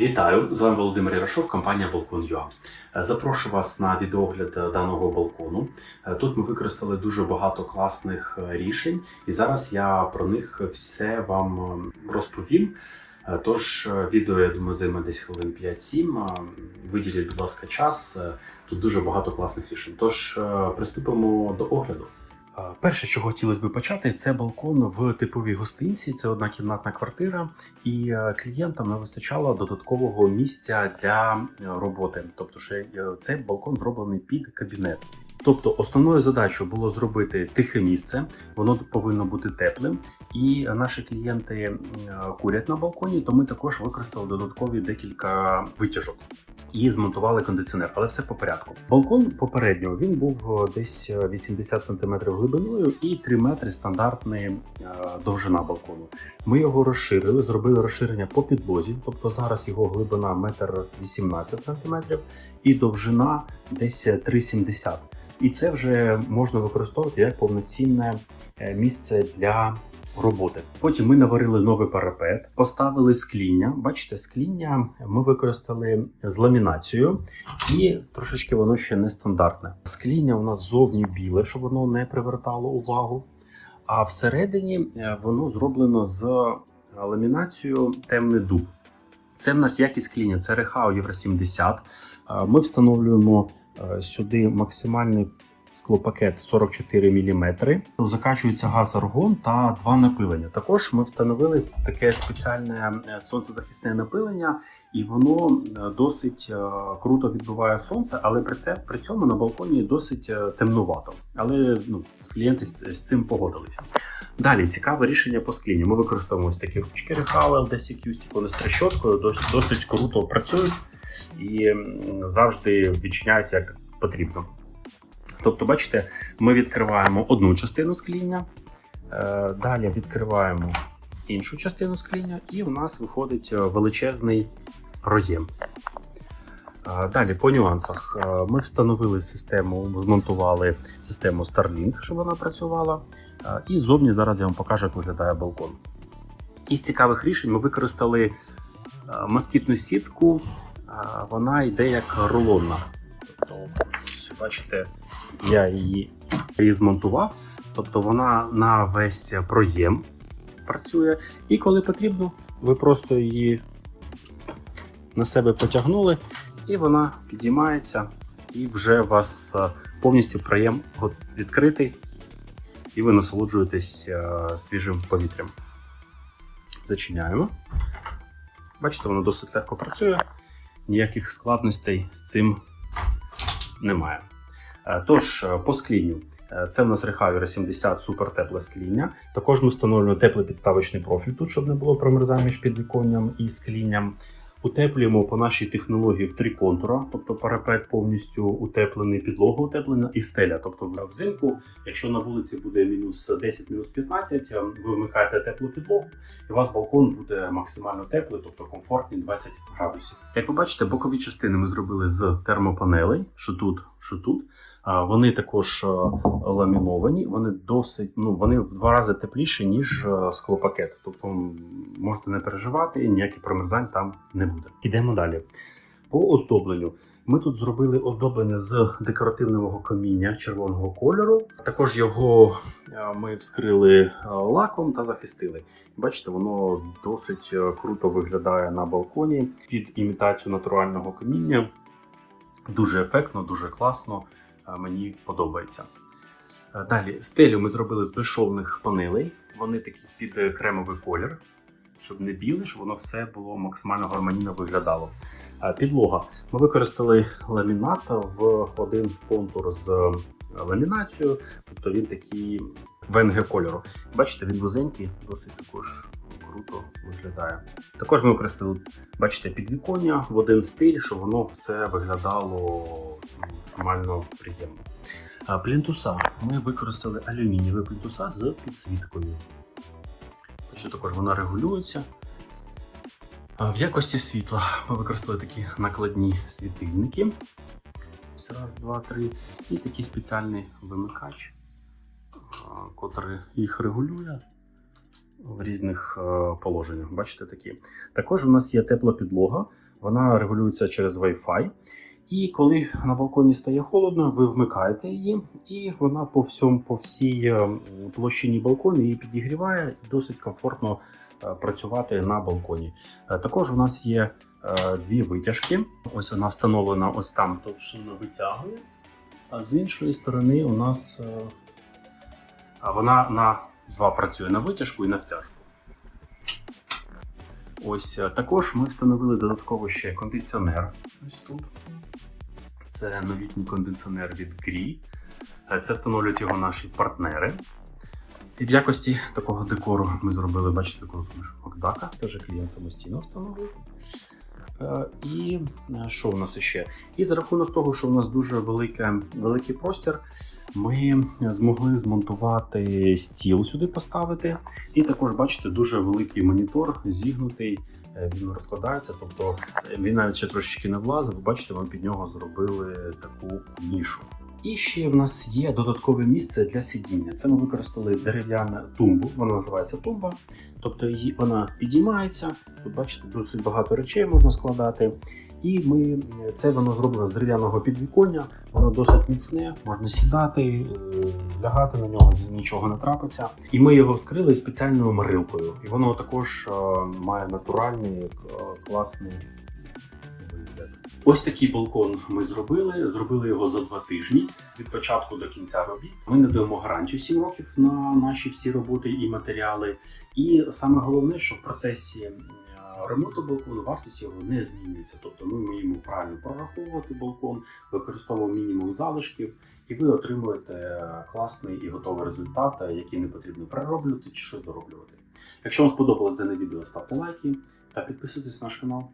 Вітаю! З вами Володимир Ярошов, компанія Балкон.ua. Запрошую вас на відеогляд даного балкону. Тут ми використали дуже багато класних рішень, і зараз я про них все вам розповім. Тож відео, я думаю, займе десь хвилин 5-7. Виділіть, будь ласка, час. Тут дуже багато класних рішень. Тож приступимо до огляду. Перше, що хотілося б почати, це балкон в типовій гостинці. Це однакімнатна квартира, і е, клієнтам не вистачало додаткового місця для е, роботи. Тобто, що е, цей балкон зроблений під кабінет. Тобто, основною задачою було зробити тихе місце, воно повинно бути теплим. І наші клієнти е, курять на балконі, то ми також використали додаткові декілька витяжок і змонтували кондиціонер, але все по порядку. Балкон попередньо він був е, десь 80 см глибиною і 3 метри стандартний е, довжина балкону. Ми його розширили, зробили розширення по підлозі, тобто зараз його глибина 1,18 см і довжина десь 3,70 см. І це вже можна використовувати як повноцінне е, місце для роботи. Потім ми наварили новий парапет, поставили скління. Бачите, скління ми використали з ламінацією, і трошечки воно ще нестандартне. Скління у нас зовні біле, щоб воно не привертало увагу. А всередині е, воно зроблено з ламінацією темний дуб. Це в нас якість скління, це Рехау Євро 70. Е, Ми встановлюємо е, сюди максимальний склопакет 44 мм. Закачується газ аргон та два напилення. Також ми встановили таке спеціальне е, сонцезахисне напилення, і воно е, досить е, круто відбиває сонце, але при це при цьому на балконі досить темнувато. Але ну, клієнти з, з цим погодилися. Далі цікаве рішення по склінню. Ми використовуємо ось такі ручки Rehau LDC Acustic, вони з трещоткою, досить, досить круто працюють і завжди відчиняються як потрібно. Тобто, бачите, ми відкриваємо одну частину скління, е, далі відкриваємо іншу частину скління, і у нас виходить е, величезний проєм. Е, Далі по нюансах ми встановили систему, змонтували систему Starlink, щоб вона працювала. І зовні зараз я вам покажу, як виглядає балкон. Із цікавих рішень ми використали москітну сітку, вона йде як рулонна. Тобто, бачите, я її, змонтував. Тобто вона на весь проєм працює. І коли потрібно, ви просто її на себе потягнули, і вона підіймається, і вже у вас повністю проєм відкритий, і ви насолоджуєтесь свіжим повітрям. Зачиняємо. Бачите, воно досить легко працює, ніяких складностей з цим немає. Тож, по склінню, це в нас Rehauer 70 супертепле скління. Також ми встановлюємо теплий підставочний профіль тут, щоб не було промерзань між підвіконням і склінням. Утеплюємо по нашій технології в три контура, тобто парапет повністю утеплений, підлога утеплена і стеля. Тобто, взимку, якщо на вулиці буде мінус 10, мінус 15, ви вмикаєте теплу підлогу, і у вас балкон буде максимально теплий, тобто комфортний 20 градусів. Як ви бачите, бокові частини ми зробили з термопанелей, що тут, що тут. Вони також ламіновані, вони досить, ну вони в два рази тепліші, ніж склопакет. Тобто можете не переживати, ніяких промерзань там не буде. Ідемо далі. По оздобленню. Ми тут зробили оздоблення з декоративного каміння червоного кольору. Також його ми вскрили лаком та захистили. Бачите, воно досить круто виглядає на балконі під імітацію натурального каміння. Дуже ефектно, дуже класно мені подобається. Далі стелю ми зробили з безшовних панелей. Вони такі під кремовий колір, щоб не білий, щоб воно все було максимально гармонійно виглядало. Підлога. Ми використали ламінат в один контур з ламінацією, тобто він такий ВНГ кольору. Бачите, він вузенький, досить також круто виглядає. Також ми використали, бачите, підвіконня в один стиль, щоб воно все виглядало максимально приємно. Плінтуса. Ми використали алюмінієві плінтуса з підсвіткою. Що також вона регулюється. В якості світла ми використали такі накладні світильники. Раз, два, три. І такий спеціальний вимикач, котрий їх регулює в різних положеннях. Бачите такі. Також у нас є тепла підлога. Вона регулюється через Wi-Fi. І коли на балконі стає холодно, ви вмикаєте її, і вона по всьому, по всій е, площині балкону її підігріває і досить комфортно е, працювати на балконі. Е, Також у нас є дві витяжки. Ось вона встановлена ось там, товщина витягує. А з іншої сторони, у нас вона на два працює на витяжку і на втяжку. Ось е, також ми встановили додатково ще кондиціонер. Ось тут. Це новітній кондиціонер від Крі. Е, Це встановлюють його наші партнери. І в якості такого декору ми зробили, бачите, таку дуже Макдака. Це вже клієнт самостійно встановив. Е, І е, що в нас ще? І за рахунок того, що в нас дуже велике, великий простір, ми змогли змонтувати стіл сюди поставити. І також, бачите, дуже великий монітор зігнутий. е, Він розкладається, тобто він навіть ще трошечки не влазив. Бачите, ми під нього зробили таку нішу. І ще в нас є додаткове місце для сидіння. Це ми використали дерев'яну тумбу, вона називається тумба. Тобто її вона підіймається. Тут бачите, досить багато речей можна складати. І ми це воно зроблено з дерев'яного підвіконня. Воно досить міцне, можна сідати, е, лягати на нього, нічого не трапиться. І ми його вскрили спеціальною морилкою. І воно також е, має натуральний е, класний. Ось такий балкон ми зробили. Зробили його за два тижні від початку до кінця робіт. Ми надаємо гарантію 7 років на наші всі роботи і матеріали. І саме головне, що в процесі е, ремонту балкону вартість його не змінюється. Тобто ми вміємо правильно прораховувати балкон, використовуємо мінімум залишків, і ви отримуєте класний і готовий результат, е, який не потрібно перероблювати чи щось дороблювати. Якщо вам сподобалось дане відео, ставте лайки та підписуйтесь на наш канал.